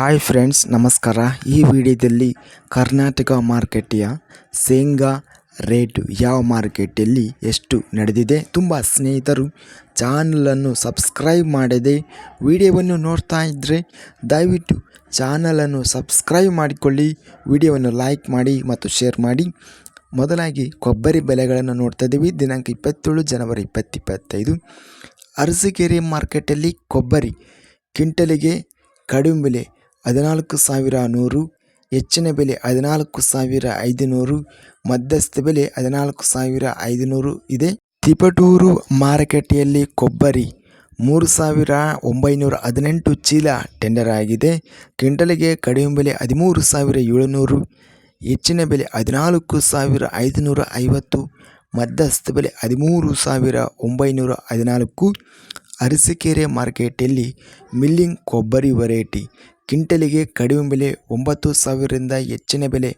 Hi friends, ನಮಸ್ಕಾರ. ಈ ವಿಡಿಯೋದಲ್ಲಿ ಕರ್ನಾಟಕ ಮಾರ್ಕೆಟಿಯ ಶೇಂಗಾ ರೇಟು ಯಾವ ಮಾರ್ಕೆಟಲ್ಲಿ ಎಷ್ಟು ನಡೆದಿದೆ ತುಂಬ ಸ್ನೇಹಿತರು ಚಾನಲನ್ನು ಸಬ್ಸ್ಕ್ರೈಬ್ ಮಾಡದೆ ವಿಡಿಯೋವನ್ನು ನೋಡ್ತಾ ಇದ್ದರೆ ದಯವಿಟ್ಟು ಚಾನಲನ್ನು ಸಬ್ಸ್ಕ್ರೈಬ್ ಮಾಡಿಕೊಳ್ಳಿ, ವಿಡಿಯೋವನ್ನು ಲೈಕ್ ಮಾಡಿ ಮತ್ತು ಶೇರ್ ಮಾಡಿ. ಮೊದಲಾಗಿ ಕೊಬ್ಬರಿ ಬೆಲೆಗಳನ್ನು ನೋಡ್ತಾ ಇದ್ದೀವಿ. ದಿನಾಂಕ ಇಪ್ಪತ್ತೇಳು ಜನವರಿ ಇಪ್ಪತ್ತಿಪ್ಪತ್ತೈದು ಅರಸೀಕೆರೆ ಮಾರ್ಕೆಟಲ್ಲಿ ಕೊಬ್ಬರಿ ಕ್ವಿಂಟಲಿಗೆ ಕಡಿಮೆ ಬೆಲೆ ಹದಿನಾಲ್ಕು ಸಾವಿರ ನೂರು, ಹೆಚ್ಚಿನ ಬೆಲೆ ಹದಿನಾಲ್ಕು ಸಾವಿರ ಐದುನೂರು, ಮಧ್ಯಸ್ಥ ಬೆಲೆ ಹದಿನಾಲ್ಕು ಸಾವಿರ ಐದುನೂರು ಇದೆ. ತಿಪಟೂರು ಮಾರುಕಟ್ಟೆಯಲ್ಲಿ ಕೊಬ್ಬರಿ ಮೂರು ಸಾವಿರ ಒಂಬೈನೂರ ಹದಿನೆಂಟು ಚೀಲ ಟೆಂಡರ್ ಆಗಿದೆ. ಕ್ವಿಂಟಲಿಗೆ ಕಡಿಮೆ ಬೆಲೆ ಹದಿಮೂರು ಸಾವಿರ ಏಳುನೂರು, ಹೆಚ್ಚಿನ ಬೆಲೆ ಹದಿನಾಲ್ಕು ಸಾವಿರ ಐದುನೂರ ಐವತ್ತು, ಮಧ್ಯಸ್ಥ ಬೆಲೆ ಹದಿಮೂರು ಸಾವಿರ ಒಂಬೈನೂರ ಹದಿನಾಲ್ಕು. ಅರಸೀಕೆರೆ ಮಾರ್ಕೆಟಲ್ಲಿ ಮಿಲ್ಲಿಂಗ್ ಕೊಬ್ಬರಿ ವೆರೈಟಿ ಕ್ವಿಂಟಲಿಗೆ ಕಡಿಮೆ ಬೆಲೆ ಒಂಬತ್ತು ಸಾವಿರದಿಂದ ಹೆಚ್ಚಿನ ಬೆಲೆ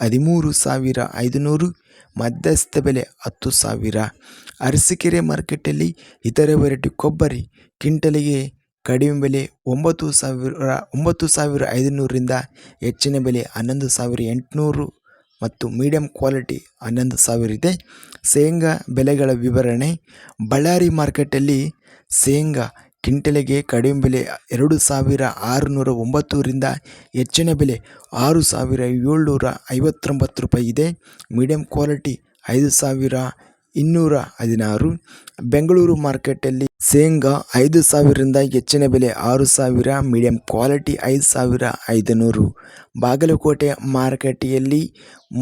ಹದಿಮೂರು ಸಾವಿರ ಐದುನೂರು, ಮಧ್ಯಸ್ಥ ಬೆಲೆ ಹತ್ತು ಸಾವಿರ. ಅರಸೀಕೆರೆ ಮಾರ್ಕೆಟಲ್ಲಿ ಇತರೆ ವೆರೈಟಿ ಕೊಬ್ಬರಿ ಕಿಂಟಲಿಗೆ ಕಡಿಮೆ ಬೆಲೆ ಒಂಬತ್ತು ಸಾವಿರ ಒಂಬತ್ತು ಸಾವಿರ ಐದುನೂರರಿಂದ ಹೆಚ್ಚಿನ ಬೆಲೆ ಹನ್ನೊಂದು ಸಾವಿರ ಎಂಟುನೂರು ಮತ್ತು ಮೀಡಿಯಂ ಕ್ವಾಲಿಟಿ ಹನ್ನೊಂದು ಸಾವಿರ ಇದೆ. ಶೇಂಗಾ ಬೆಲೆಗಳ ವಿವರಣೆ. ಬಳ್ಳಾರಿ ಮಾರ್ಕೆಟಲ್ಲಿ ಶೇಂಗಾ ಕ್ವಿಂಟಲಿಗೆ ಕಡಿಮೆ ಬೆಲೆ ಎರಡು ಸಾವಿರ ಆರುನೂರ ಒಂಬತ್ತರಿಂದ ಹೆಚ್ಚಿನ ಬೆಲೆ ಆರು ಸಾವಿರ ಏಳ್ನೂರ ಐವತ್ತೊಂಬತ್ತು ರೂಪಾಯಿ ಇದೆ. ಮೀಡಿಯಂ ಕ್ವಾಲಿಟಿ ಐದು ಸಾವಿರ ಇನ್ನೂರ ಹದಿನಾರು. ಬೆಂಗಳೂರು ಮಾರ್ಕೆಟಲ್ಲಿ ಶೇಂಗಾ ಐದು ಸಾವಿರದಿಂದ ಹೆಚ್ಚಿನ ಬೆಲೆ ಆರು ಸಾವಿರ ಮೀಡಿಯಂ ಕ್ವಾಲಿಟಿ ಐದು ಸಾವಿರ, ಐದುನೂರು. ಬಾಗಲಕೋಟೆ ಮಾರುಕಟ್ಟೆಯಲ್ಲಿ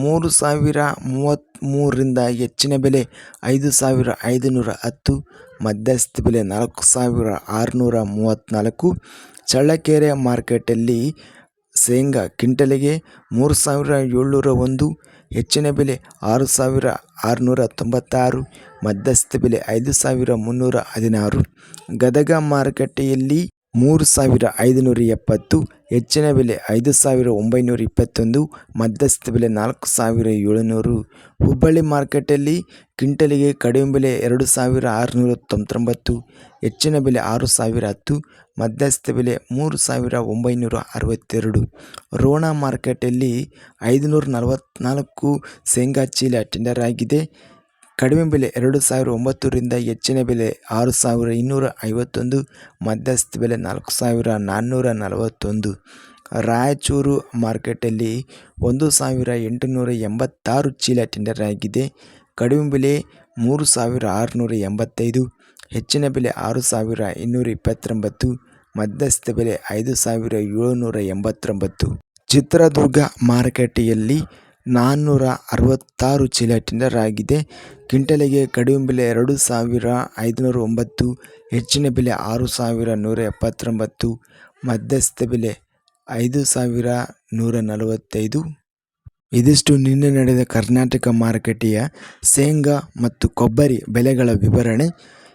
ಮೂರು ಸಾವಿರ ಮೂವತ್ತ್ಮೂರರಿಂದ ಹೆಚ್ಚಿನ ಬೆಲೆ ಐದು ಸಾವಿರ ಐದುನೂರ ಹತ್ತು, ಮಧ್ಯಸ್ಥ ಬೆಲೆ ನಾಲ್ಕು ಸಾವಿರ ಆರುನೂರ ಮೂವತ್ತ್ನಾಲ್ಕು ಚಳ್ಳಕೆರೆ ಮಾರ್ಕೆಟಲ್ಲಿ ಶೇಂಗಾ ಕ್ವಿಂಟಲಿಗೆ ಮೂರು ಸಾವಿರ ಏಳ್ನೂರ ಒಂದು, ಹೆಚ್ಚಿನ ಬೆಲೆ ಆರು ಸಾವಿರ ಆರುನೂರ ತೊಂಬತ್ತಾರು, ಮಧ್ಯಸ್ಥ ಬೆಲೆ ಐದು ಸಾವಿರ ಮುನ್ನೂರ ಹದಿನಾರು. ಗದಗ ಮಾರುಕಟ್ಟೆಯಲ್ಲಿ ಮೂರು ಸಾವಿರ ಐದುನೂರ ಎಪ್ಪತ್ತು, ಹೆಚ್ಚಿನ ಬೆಲೆ ಐದು ಸಾವಿರ ಒಂಬೈನೂರ ಇಪ್ಪತ್ತೊಂದು ಮಧ್ಯಸ್ಥ ಬೆಲೆ ನಾಲ್ಕು ಸಾವಿರ ಏಳುನೂರು. ಹುಬ್ಬಳ್ಳಿ ಮಾರ್ಕೆಟಲ್ಲಿ ಕ್ವಿಂಟಲಿಗೆ ಕಡಿಮೆ ಬೆಲೆ ಎರಡು ಸಾವಿರ ಆರುನೂರ ತೊಂಬತ್ತೊಂಬತ್ತು, ಹೆಚ್ಚಿನ ಬೆಲೆ ಆರು ಸಾವಿರ ಹತ್ತು ಮಧ್ಯಸ್ಥ ಬೆಲೆ ಮೂರು ಸಾವಿರ ಒಂಬೈನೂರ ಅರವತ್ತೆರಡು. ರೋಣ ಮಾರ್ಕೆಟಲ್ಲಿ ಐದುನೂರ ನಲವತ್ತ್ನಾಲ್ಕು ಶೇಂಗಾ ಚೀಲ ಟೆಂಡರ್ ಆಗಿದೆ. ಕಡಿಮೆ ಬೆಲೆ ಎರಡು ಸಾವಿರ ಒಂಬತ್ತರಿಂದ ಹೆಚ್ಚಿನ ಬೆಲೆ ಆರು ಸಾವಿರ ಇನ್ನೂರ ಐವತ್ತೊಂದು, ಮಧ್ಯಸ್ಥ ಬೆಲೆ ನಾಲ್ಕು ಸಾವಿರ ನಾನ್ನೂರ ನಲವತ್ತೊಂದು. ರಾಯಚೂರು ಮಾರ್ಕೆಟಲ್ಲಿ ಒಂದು ಸಾವಿರ ಎಂಟುನೂರ ಎಂಬತ್ತಾರು ಚೀಲ ಟೆಂಡರ್ ಆಗಿದೆ. ಕಡಿಮೆ ಬೆಲೆ ಮೂರು ಸಾವಿರ ಆರುನೂರ ಎಂಬತ್ತೈದು, ಹೆಚ್ಚಿನ ಬೆಲೆ ಆರು ಸಾವಿರ ಇನ್ನೂರ ಇಪ್ಪತ್ತೊಂಬತ್ತು, ಮಧ್ಯಸ್ಥ ಬೆಲೆ ಐದು ಸಾವಿರ ಏಳುನೂರ ಎಂಬತ್ತೊಂಬತ್ತು. ಚಿತ್ರದುರ್ಗ ಮಾರುಕಟ್ಟೆಯಲ್ಲಿ ನಾನ್ನೂರ ಅರವತ್ತಾರು ಚೀಲ ಟೆಂಡರ್ ಆಗಿದೆ ಕ್ವಿಂಟಲಿಗೆ ಕಡಿಮೆ ಬೆಲೆ ಎರಡು ಸಾವಿರ ಐದುನೂರ ಒಂಬತ್ತು ಹೆಚ್ಚಿನ ಬೆಲೆ ಆರು ಸಾವಿರ ನೂರ ಎಪ್ಪತ್ತೊಂಬತ್ತು ಮಧ್ಯಸ್ಥ ಬೆಲೆ ಐದು ಸಾವಿರ ನೂರ ನಲವತ್ತೈದು ಇದಿಷ್ಟು ನಿನ್ನೆ ನಡೆದ ಕರ್ನಾಟಕ ಮಾರುಕಟ್ಟೆಯ ಶೇಂಗಾ ಮತ್ತು ಕೊಬ್ಬರಿ ಬೆಲೆಗಳ ವಿವರಣೆ.